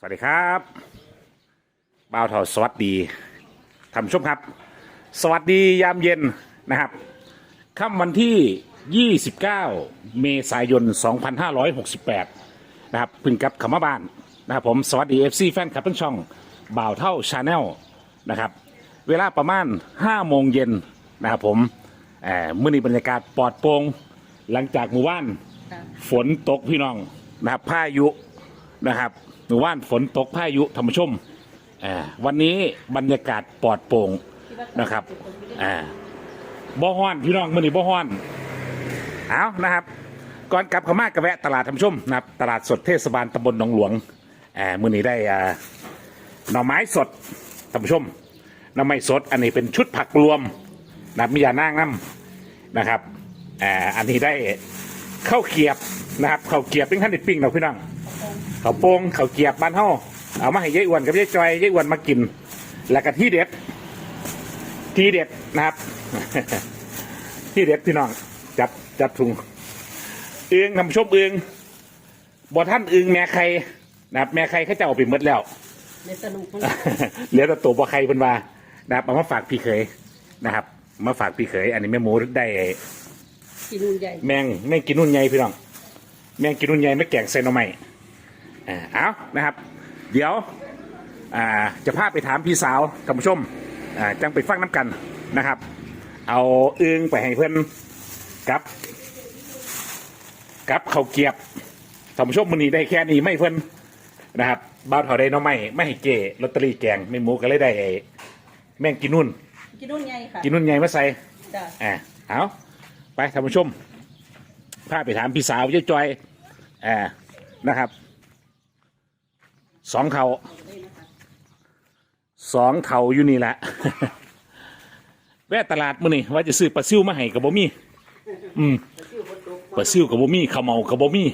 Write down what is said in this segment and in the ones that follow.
สวัสดีครับบ่าวเถาสวัสดีท่านผู้ชมครับ สวัสดียามเย็นนะครับค่ำวันที่ 29 เมษายน 2568 นะครับเพึ่งกลับขมาบ้านนะครับผมสวัสดี FC แฟนคลับทั้งช่องบ่าวเท่าชาแนลนะครับ เวลาประมาณ 5 โมงเย็นนะครับผมเอ่อมื่อนี้บรรยากาศปลอดโปร่งหลังจากหมู่บ้าน ฝนตกพี่น้องนะครับพายุนะครับ หมู่บ้านฝนตกพายุธรรมชมอ่าวันนี้บรรยากาศปลอดโปร่งนะครับอ่าบ่ฮ้อนพี่น้องมื่อนี้บ่ฮ้อนเอานะครับ ก่อนกลับเข้ามากระแวะตลาดธรรมชมนะครับตลาดสดเทศบาลตำบลหนองหลวงอ่ามื่อนี้ได้อ่าหน่อไม้สดธรรมชมหน่อไม้สด อันนี้เป็นชุดผักรวมนะมียานั่งน้ำนะครับอ่าอันนี้ได้ข้าวเกียบนะครับข้าวเกียบเป็นขั้นเด็ดปิ้งเราพี่น้อง ข้าวโป่งข้าวเกรียบบ้านเฮาเอามาให้ยายอ้วนกับยายจอยยายอ้วนมากิน แล้วก็ที่เด็ด ที่เด็ดนะครับ ที่เด็ดพี่น้องจับจับถุงเอืองทำชมเอืองบ่ท่านเอืองแม่ใครนะครับแม่ใครเขาจะเอาไปหมดแล้วในสนุกเหลือแต่ตัวบ่ใครเพิ่นว่านะครับเอามาฝากพี่เขยนะครับ มาฝากพี่เขยอันนี้แม่หมูได้กินรุ่นใหญ่ แมงแมงกินนุ่นใหญ่พี่น้องแมงกินนุ่นใหญ่ไม่แกงใส่หน่อไม้ อ่าเอานะครับ เดี๋ยวอ่าจะพาไปถามพี่สาวท่านผู้ชมอ่าจังไปฟังน้ำกันนะครับ เอาอึงไปให้เพื่อนกับกับเขาวเกรียบท่านผู้ชมมือนี้ได้แค่นี้ไม่เพื่อนนะครับบ้าวเถาได้หน้อไม่ไม่ให้เจลอตเตอรี่แกงไม่หมูก็เลยได้ไอ้แมงกินนุ่น กินรุ่นใหญ่ค่ะกินนุ่นใหญ่มาใส่จ้ะอ่าเอาไปท่านผู้ชมพาไปถามพี่สาวเจ๊จอยอ่านะครับ สองเขาสองเขาอยู่นี่แหละ แวะตลาดมื้อนี่ว่าจะซื้อปลาซิวมาให้กับบ่มีอืมปลาซิวกับบ่มีข้าวเมากับบ่มี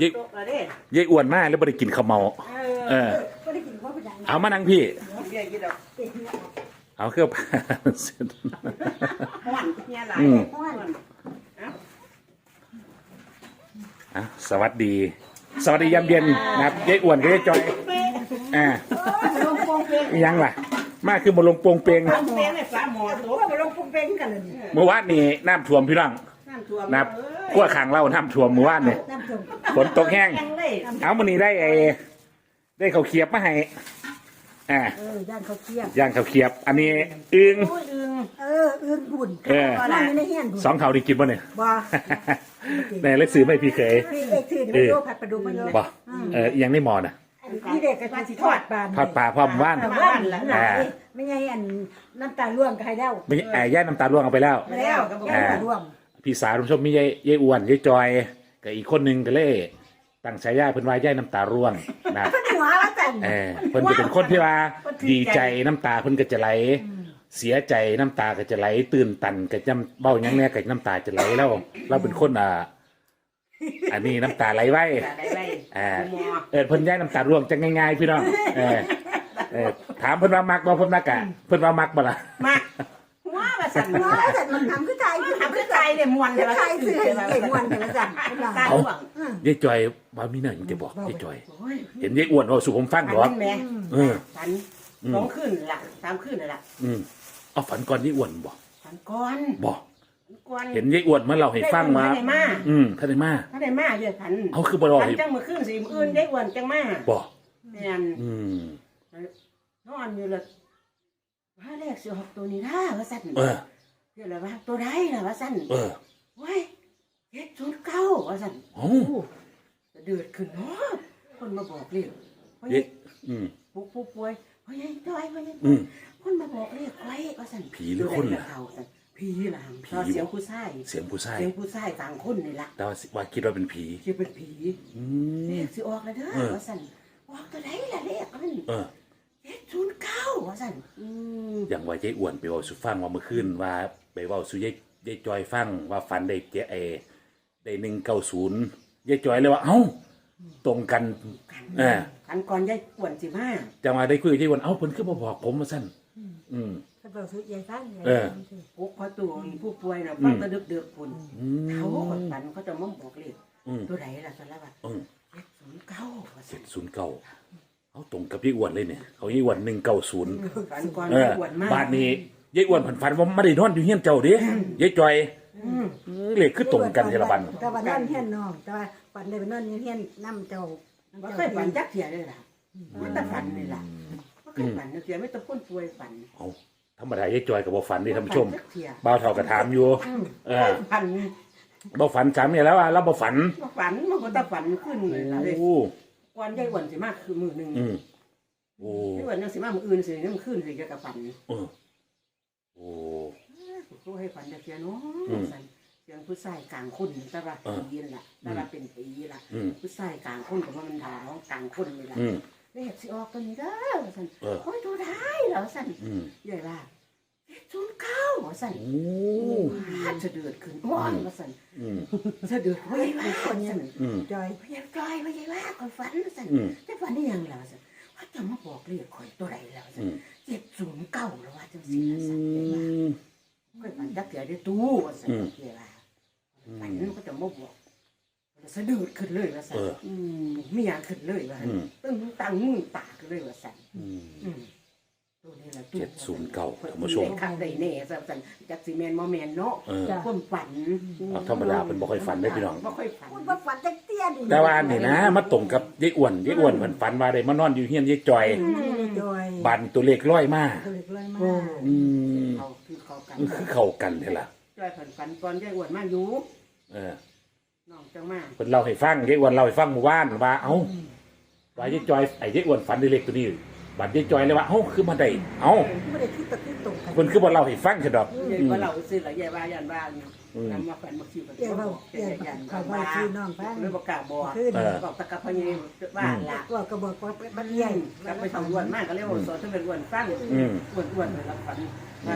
ยายตกละเด้ยายอ้วนมากแล้วบ่ได้กินข้าวเมา เออเอามานั่งพี่เบี้ยกินดอกเอาเครื่องห้อนเนี่ยหลายอืมห้อนอะสวัสดี สวัสดียามเย็นนะครับยายอ้วนกับยายจอยอ่าลงโป่งเพลงอิหยังล่ะ มาคือบนลงโปรงเปงโป่งเพลงในฟ้าหมอตัวมาลงโป่งเพลงกันเลยนี่เมื่อวานนี้น้ำท่วมพี่น้องน้ำท่วมนะครับขั้วขังเราน้ำท่วมเมื่อวานเนี่ยน้ำท่วมฝนตกแห้งแห้งเลยเอามันนี้ได้ไอ้ได้ข้าวเคียบมาให้ อ่าเออย่างเขาเคียบย่างข้าวเคียบ อันนี้อึงโอ้ยอึงเอออื่นบุญเออ นั่งอยู่ในเฮียนบุญสองเขาดีกินป่ะเนี่ย บ่ในเล็กซื้อไม่พี่เคย พี่เด็กถือเดี๋ยวไปดูผัดปลาดุกมาเยอะบ่เอออิหยังไม่หมอน่ะ พี่เด็กก็สิทอดปลาทอดปลาพร้อมว่านบ้านหลังไหนไม่ใช่อันน้ำตาล่วงก็ให้แล้วไม่ใช่แอบย่าน้ำตาล่วงเอาไปแล้วมาแล้วย่าล่วงพี่สาวทุกชมมียายยายอ้วนยายจอยกับอีกคนหนึ่งก็เลยตั้งฉายาเพิ่นว่าย่ายน้ำตาร่วงนะครับหัวละกั นเออเพิ่นจะเป็นคนที่ว่า ดีใจน้ำตาเพิ่นก็จะไหล เสียใจน้ำตาก็จะไหล ตื่นตันก็จะเบ้าหยังแน่ก็น้ำตาจะไหลแล้ว เราเป็นคนอ่าอันนี้น้ำตาไหลไว้ได้ไรอ่า หมอเออเพิ่นย่ายน้ำตาร่วงจังง่ายๆพี่น้องเออเออถามเพิ่นว่ามักบ่เพิ่นมักกะเพิ่นว่ามักบ่ล่ะ มาหัวมา สั่นหัวละกันมันทำคือไทยคือทำขึ้นใจเนี่ยมวนคือเลยไทยซื้อให้เก่งวันแต่ละจังตาห่วงยายจอยว่ามีหนังจะบอกยายจอย เห็นยายอ้วนว่าสู่ผมฟังฝับ่นแม่เออฝันสองคืนละสามคืนละอืมเอาฝันก่อนยายอ้วนบ่ฝันก่อนบ่ก่อนเห็นยายอ้วนมาเล่าให้ฟังมาได้มาอืมท่านได้มาถ้าได้มาเยอะขันเอาคือบ่รอขันให้จังมือขึ้นสิมืออื่นได้อ้วนจังมาบ่แม่นอืมนอนอยู่เลย ว่าเลขสิออกตัวนี้นะว่าสั่นเออเดี๋ยวละว่าตัวใดล่ะว่าสั่นเออว้ายเฮ็ดชุดเก้าว่าสั่นเอ้าโอ้เดือดขึ้นเนาะคนมาบอกเลขว่าเยอืมผู้ผู้ป่วยว่ายังจ้อยว่ายังอืมคนมาบอกเลขไว้ว่าสั่นผีหรือคนล่ะตัวใดล่เขาสั่นผีล่ะผีตอนเสียงผู้ชายเสียงผู้ชายเสียงผู้ชายต่างคนนี่ล่ะแต่ว่าว่าคิดว่าเป็นผีคือเป็นผีอืเลมขสิออกแล้วเด้อเออว่าสั่นออกตัวใดล่ะเลขมัน เออเฮ็ดชุดเก้าว่าสั่นอืมอย่างว่ายายอ้วนไปเว้าสู่ฟังว่าเมื่อคืนว่าไปเว้าสู่ยายยายจอยฟังว่าฝันได้เจเอได้190ยายจอยเลยว่าเอ้าตรงกันเอออันก่อนยายอ้วนสิมาจะมาได้คุยกับยายอ้วนเอ้าเพิ่นคือบ่บอกผมว่าซั่นอืม เขาบอกสุดใหญ่ฟังเออปุ๊กพอตัวผู้ป่วยน่ะฟังแตะดึกเดือกพุ่นอืมเขาคนฝันเขาจะมาบอกเลขอืมตัวไหนล่ะสารวัตรอืมเลขศูนย์เก้าว่าเจ็ซั่ดนศูนย์เก้า เอาตรงกับยายอ้วนเลยเนี่ยเขายายอ้วนหนึ่งเก้าศูนย์ฝันก่อนเออปวดมากบาทนี้ยายอ้วนผันฝันว่าไม่ได้นอนอยู่เฮียนเจ้าเด้ยายจอยเออเลขคือตรงกันเทละบันแต่ว่านั่นเฮียนน้องแต่ว่าฝันได้ไปนอนอยู่เฮียนน้ำเจ้าบ่เคยฝันจักเทียเลยล่ะมันแต่ฝันเลยล่ะบ่เคยฝันจักเทียไม่ต้องคนป่วยฝันเอาธรรมดายายจอยกับบ่ฝันนี่ท่านผู้ชมฝัจักเทียบ่าวเท่ากับถามอยู่เออฝันบ่ฝันสามเนี่ยแล้วว่าเราบ่ฝันบ่ฝันมันก็แต่ฝันขึ้นเลยล่ะเลยโอ้ ก่อนยายอ้วนสิมาคือมื้อหนึงอืมโอ้ยายอ้วนยังสิมามื้ออื่นสิยังขึ้นสิจะกับฝันเออโอ้กูให้ฝันจักเทียเนาะอืมสั่นเสียงผู้ชายกลางคนแต่ว่าเออปีนล่ะแต่ว่าเป็นปีล่ะอืม ผู้ชายกลางคนก็ว่ามันด่าน้องกลางคนนี่ล่ะอืม เลขสิออกตัวนี้เด้อสั่นเออ โอ้ยตัวได้แล้วสั่นอืมใหญ่ว่า ศูนย์เก้าสั่นโอ้ฮาดจะเดือดขึ้นอ้อนมาสั่นอืมจะเดือดไว้ไว้คนสั่นอืม จอยพยายามจอยพยายามว่าคนฝันสั่นอืมแต่ฝันได้ยังแล้วสั่นว่าจะมาบอกเลขข่อยตัวใดแล้วสั่อืนมเจ็ดศูนย์เก้าแล้วว่าจังอืสี่สั่นใหญ่ว่ามเคยฝันจักเกียได้ตู้ว่าสั่นอืมใหญ่ว่าฝันมันก็จะมาบอกสะดุดขึ้นเลยว่าสั่นเออ อืมไม่อยากขึ้นเลยว่าอืมตึ้งตังมึงตาขึ้นเลยว่าสั่นอืมอืมตัวนี้แหละตู้ เจ็ดศูนย์เก้าท่านผู้ชมได้คักได้แน่สั่นสั่นจักสิแมนบ่แมนเนาะเออ ความฝันเอาธรรมดาเพิ่นบ่ค่อยฝันเด้อพี่น้อง บ่ค่อยฝันพูดว่าฝันจักเตี้ยดิแต่ว่านี่นะมาตรงกับยายอ้วนยายอ้วนเพิ่นฝันว่าได้มานอนอยู่เฮียนยายจอยจอยบันตัวเลขร้อยมาตัวเล็กเลยมาโอ้กอืมเขาคือเขากันมันคือเข้ากันเท่ล่ะจ้อยฝันฝันก่อนยายอ้วนมาอยู่เออน้องจังมาเพิ่นเล่าให้ฟังยายอ้วนเล่าให้ฟังเมื่อวานว่าเอ้าว่ายายจอยไอ้ยายอ้วนฝันได้เลขตัวนี้ บัดยายจอยเลยว่าเอ้าคือมาได้เอ้าไม่ได้คิดตะคิดตรงกันเพิ่นคือบ่เล่าให้ฟังซะดอกยายอืมว่าเราซื้อละยายว่ายันว่าอืมนำมาฝันมาคิวกันเดี๋ยวเราเดี๋ยวยันเขาว่าชื่อน้องฟังเลยบอกกล้าบอกขึ้นเออบอกตะกับพญายว่าละตัวกระบอกว่าบันใหใหญ่ญ่กลับไปทำอ้วนมากก็เลยบอกสอนถ้าเป็นอ้วนฟังอืมอ้วนอ้วนเลยรับฝันว่า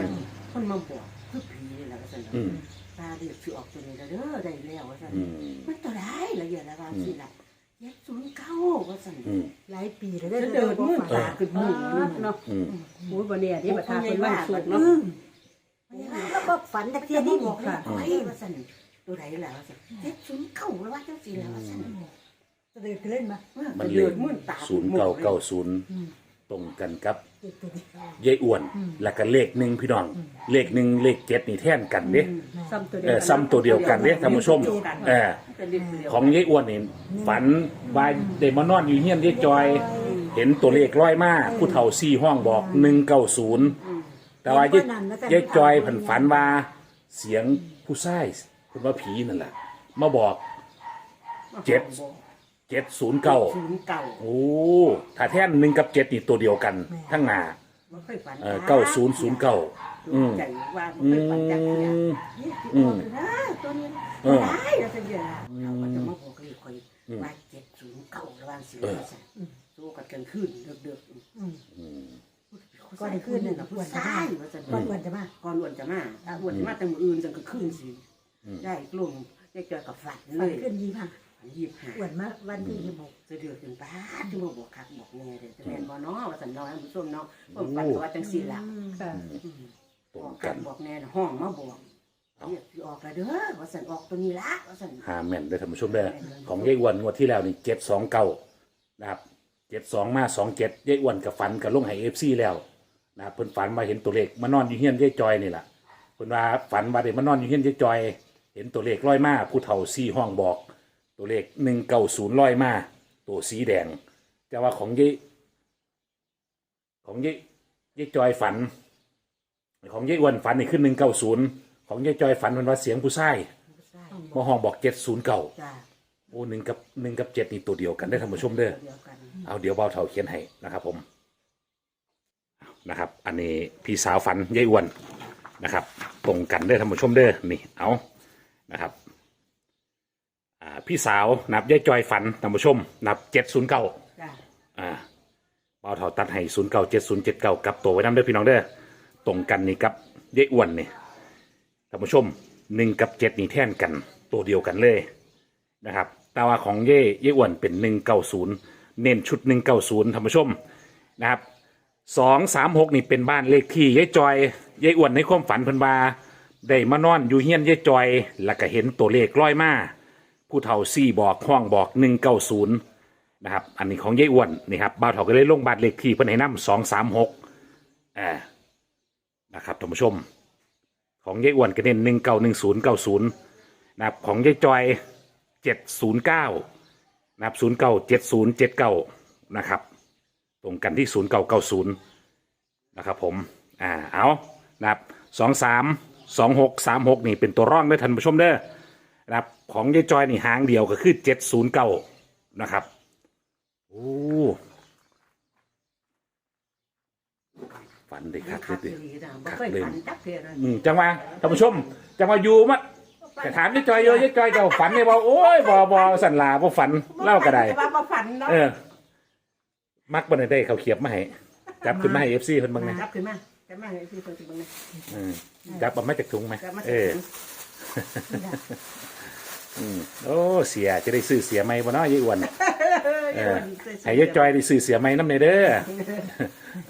คนมาบอกคือผีนี่แหละก็สั่นอืมตาเด็กคือออกตัวนี้แล้วเด้อได้แล้วว่าสั่นอืมมันตัวได้ละเอียดละว่าสิล่ะ เย็ดศูนย์เก้าว่าสั่นอืม หลายปีแล้วจะเดินมื่นตาขึ้นมือเนาะอืมโอ้ยวันนี้ที่ประธานเป็นวันศุกร์อืเนาะมแล้วก็ฝันจักเตี้ยที่นี่บบออกกค่ะค่ะไอ้ว่าสั่นตัวไหนแล้วว่าสั่นเย็ดศูนย์เก้าแล้วว่าจังสิแล้วว่าสั่นจะเดินเล่นมามันเลเดิขนมื่นตาศูนย์เก้าเก้าศูนย์ตรงกันกับ ติดตัวนี้ยายอ้วน แล้วก็เลขหนึ่งพี่น้อง เลขหนึ่งเลขเจ็ดนี่แท่นกันเด้ซ้ำตัวเดีเอยวอซ้ำตัวเดียวกันเด้ท่านผู้ชมเออเป็นเด็กเดียวของยายอ้วนนี่ฝันว่าได้มานอนอยู่เฮียนยายจอย เห็นตัวเลขร้อยมาผู้เฒ่าซี่ห้องบอกหนึ่งเก้าศูนย์แต่ว่ายายยายจอยผันฝันว่าเสียงผู้ชายคุณว่าผีนั่นแหละมาบอก เจ็ด เจ็ดศูนย์เก้าศูนย์เก้าโอ้ถ้าแท่นหนึ่งกับเจ็ดนี่ตัวเดียวกัน ทั้งหน้าไม่เคยฝันเออเก้าศูนย์ศูนย์เก้า อืม ใจว่าไม่อืเคยฝันจักเทียมนี่ที่ออกนะตัวนี้เออได้แล้วจะเยอะเขาก็จะมาบอกเลยคอยว่าเจ็ดศูนย์เก้าระหว่างสี่ว่าสั่นสู้กันกันขึ้นเดือดๆก่อนขึ้นนี่นะผู้อ้วนจะชามายว่าจะก่อนอ้วนจะมาก่อนอ้วนจะมาถ้าอ้วนจะมาแต่มืออื่นจังก็ขึ้นสิ สันน้อยผู้ชมเนาะผมฝันว่าจังสี่ละค่ะ ตรบงอกกักันนบอกแน่ห้องมาบอกเรียกสิออกแล้วเด้อว่าสันออกตัวนี้ละว่าสัน หาแม่นได้อท่านผู้ชมได้อของยายอ้วนงวดที่แล้วนี่เจ็ดสองเก้านะครับเจ็ดสองมาสองเจ็ดยายอ้วนกับฝันกับลงไห้เอฟซีแล้วนะครับเพิ่นฝันมาเห็นตัวเลขมานอนอยู่เฮียนยายจอยนี่แหละเพิ่นว่าฝันว่าได้มานอนอยู่เฮียนยายจอย เห็นตัวเลขร้อยมาผู้เฒ่าซี่ห้องบอก ตัวเลขหนึ่งเก้าศูนย์ร้อยมาตัวสีแดง แต่ว่าของยาย ของยายยายจอยฝัน ของยายอ้วนฝันนี่ขึ้นหนึ่งเก้าศูนย์ของยายจอยฝันมันว่าเสียงผู้ชายมาห้องบอกเจ็ดศูนย์เก่าจ้าโอ้หนึ่งกับหนึ่งกับเจ็ดนี่ตัวเดียวกันได้อท่านผู้ชมเด้อ เดียวกันเอาเดี๋ยวเบาเท่าเขียนให้นะครับผมนะครับ อันนี้พี่สาวฝันยายอ้วนนะครับ ตรงกันเด้อท่านผู้ชมเด้อนี่เอานะครับอ่าพี่สาวนับยายจอยฝันท่านผู้ชมนับเจ็ดศูนย์เก้าจ้าอ่า เท่าตัดให้ศูนย์เก้าเจ็ดศูนย์เจ็ดเก้ากับตัวไว้น้ำเด้อพี่น้องเด้อตรงกันนี่กับยายอ้วนนี่ท่านผู้ชมหนึ่งกับเจ็ดนี่แท่นกันตัวเดียวกันเลยนะครับแต่ว่าของเย่เย่อ้วนเป็นหนึ่งเก้าศูนย์เน้นชุดหนึ่งเก้าศูนย์ท่านผู้ชมนะครับสองสามหกนี่เป็นบ้านเลขที่เย่จอยเย่อ้วนในความฝันเพิ่นบาได้มานอนอยู่เฮียนเย่จอย แล้วก็เห็นตัวเลขร้อยมาผู้เฒ่าซี่บอกห้องบอกหนึ่งเก้าศูนย์ นะครับ อันนี้ของยายอ้วนนี่ครับบ่าวเถาก็เลยลงบัตรเลขที่เพิ่นให้นำสองสามหกอ่านะครับท่านผู้ชม ของยายอ้วนก็เน้นหนึ่งเก้าหนึ่งศูนย์เก้าศูนย์นะครับของยายจอยเจ็ดศูนย์เก้านะครับศูนย์เก้าเจ็ดศูนย์เจ็ดเก้านะครับ ตรงกันที่ศูนย์เก้าเก้าศูนย์นะครับผมอ่าเอานะครับสองสามสองหกสามหกนี่เป็นตัวร่องเด้ท่านผู้ชมเด้อนะครับของยายจอยนี่หางเดียวก็คือเจ็ดศูนย์เก้านะครับ โอ้ฝันได้ครับคักเด้อดีนะบ่เคยฝันจักเทื่อเลยอืมจังหวะท่านผู้ชม จังหวะอยู่มาแต่ถามยายจอยเยอะยายจอยเจ้าฝันเนี่ยบอกโอ้ยบอบอสันลาบ่ฝันเล่าก็ได้ ว่าบ่ฝันเนาะเออ มักบ่ได้ได้เขาวเขียบมาให้จับขึ้นมาให้ FC เพิ่นบ้างนะจับขึ้นมาจับมาให้พี่เพิ่นสิเบิ่งนะอืมจับออกมาจากถุงไหมจับมาเอออืมโอ้เสียจะได้ซื้อเสียไหมบ่เนาะยายอ้วน เออให้ยายจอยได้ซื้อเสียไหมน้ำในเด้อ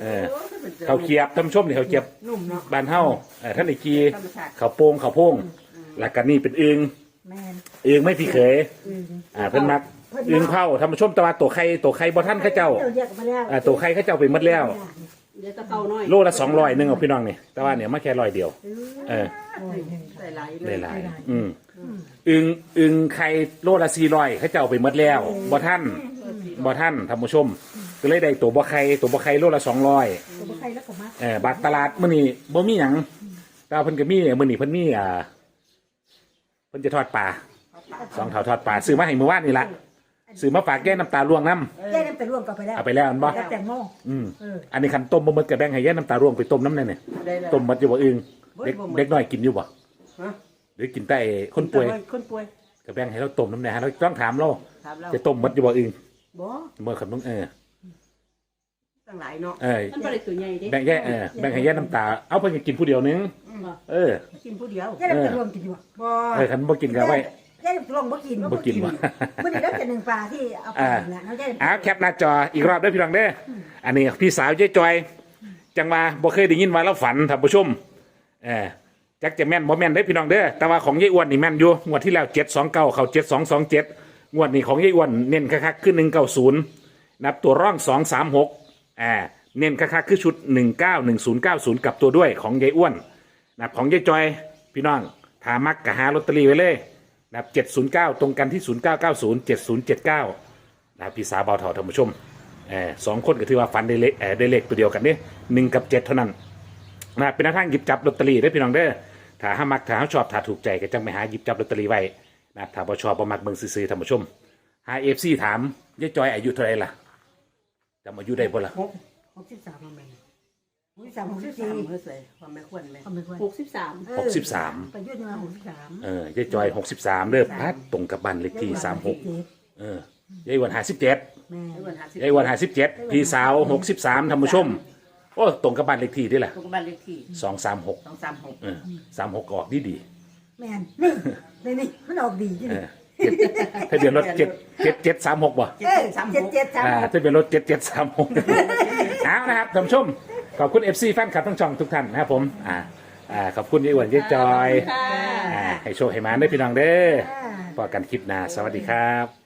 เออเขาวเขียบท่านผู้ชมนี่เขาวเขียบนุ่มเนาะบ้านเฮาเออท่านไอ้กีธรรมชาติเขาวโป่งเขาวโพ่งแล้วก็นี่เป็นอึงแม่นอึงไม่พี่เขยอ่าเพิ่นมักอึงเผาท่านผู้ชมแตะวันตัวไข่ตัวไข่บ่ท่านเขาเจ้าเรียกมาแล้วอ่าตัวไข่เขาเจ้าไปหมดแล้วเดี๋ยวจะเข้าน้อยโลละสองร้อยหนึ่งเอาพี่น้องนี่แต่ว่าเนี่ยมาแค่ร้อยเดียว เออได้หลายได้หลายอืม อึงอึงไข่โลละสี่ร้อยเขาเจ้าไปหมดแล้วบ่ท่านบ่ท่านท่านผู้ชม ก็เลยได้ตัวบ่ไข่ตัวบ่ไข่โลละสองร้อยตัวใครแล้วก็มาเออบัตรตลาดมื้อนี้บ่มีหยังแต่ว่าเพิ่นก็มีมื้อนี้เพิ่นมีอ่าเพิ่นจะทอดปลาสองเถาทอดปลาซื้อมาให้เมื่อวานนี่ละซื้อมาฝากแก้น้ำตาล่วงน้ำแย่น้ำตาร่วงก็ไปแล้วเอาไปแล้วอันบ่กับแตงโมอืมเอออันนี้คันต้มบ่หมดก็แบ่งให้แย่น้ำตาล่วงไปต้มน้ำแน่เนี่ยได้แล้วต้มหมดอยู่บ่อึงเด็กบ่หมดเด็กน้อยกินอยู่บ่ ฮะหรือกินแต่คนป่วยคนป่วยก็แบ่งให้เราต้มน้ำแน่ฮะเราต้องถามเราถามเราจะต้มหมดอยู่บ่อึงบ่เมื่อคำต้องเออตั้งหลายเนาะเออมันบ่ได้ตัวใหญ่เด้แบ่งแย่เออแบ่งให้แย่น้ำตาเอาเพิ่นก็กินผู้เดียวนึงเออกินผู้เดียวแย่น้ำตาร่วงกินอยู่บ่บ่เออคันบ่กินก็ไว้แย่น้ำตาร่วงบ่กินบ่กินว่ะมื้อนี้เราจะหนึ่งปลาที่เอาไปเนี่ยเราแย่น้ำอ้าวแคปหน้าจออีกรอบเด้อพี่น้องเด้ออันนี้พี่สาวเจ๊จอยจังว่าบ่เคยได้ยินว่าเราฝันท่านผู้ชมเออ จักจะแม่นบ่แม่นเด้พี่น้องเด้อแต่ว่าของยายอ้วนนี่แม่นอยู่งวดที่แล้ว729เข้า7227งสองเจ็ดงวดนี้ของยายอ้วนเน้นคักๆขึ้น190นับตัวร่อง236อ่าเน้นคักๆคือชุด191090กับตัวด้วยของยายอ้วนนับของยายจอยพี่น้องถามักกะหาลอตเตอรี่ไว้เลยนับ709ตรงกันที่0990 7079นะครับพี่สาวเบาเถาท่านผู้ชมเออสองคนก็ถือว่าฟันได้เลขเออได้เลขตัวเดียวกันเนี่ยหนึ่งกับเจ็ดเท่านั้น นะครับเป็นหน้าทางหยิบจับลอตเตอรี่ได้อพี่น้องเด้อถ้าห้ามักถ้าห้าชอบถ้าถูกใจก็จังไปหาหยิบจับลอตเตอรี่ไว้นะครับถ้าบ่ชอบบ่มักเบิ่งซื่อๆท่านผู้ชมหาเอฟซีถามยายจอยอายุเท่าไหรล่ะจำอายุได้บ่ล่ะหกหกสิบสามมาแม่หกสิบสามหกสิบสาสี่มเฮ้ยใส่ความไม่ควรแม่ทำไมควรหกสิบสามหกสิบสามไปยืดมาหกสิบสามเออยายจอยหกสิบสามเด้อพัดตรงกับบ้านเลขที่สามหกเออยายอ้วันห้าสิบเจ็ดแม่ไอ้วันห้าสิบยายอ้วันห้าสิบเจ็ดพี่สาวหกสิบสามท่านผู้ชม โอ้ตรงกับบ้านเลขที่ด้วยล่ะตรงบ้านเลขที่สองสามหกสองสามหกเออสามหกออกดีดีแม่นนี่นี่นี่มันออกดีจริงๆเออเจ็ดทะเบียนรถเจ็ดเจ็ดเจ็ดสามหกบ่เจ็ดเอ้ยเจ็ดสามหเจ็ดกเจ็ดสามอ่าหกทะเบียนรถเจ็ดเจ็ดสามหกเอานะครับท่านผู้ชมขอบคุณเอฟซีแฟนคลับทั้งช่องทุกท่านนะครับผมอ่าอ่าขอบคุณยายอ้วนยายจอยค่ะอ่าให้โชคให้มาได้อพี่น้องเด้ออ่าพอกันคลิปหน้าสวัสดีครับ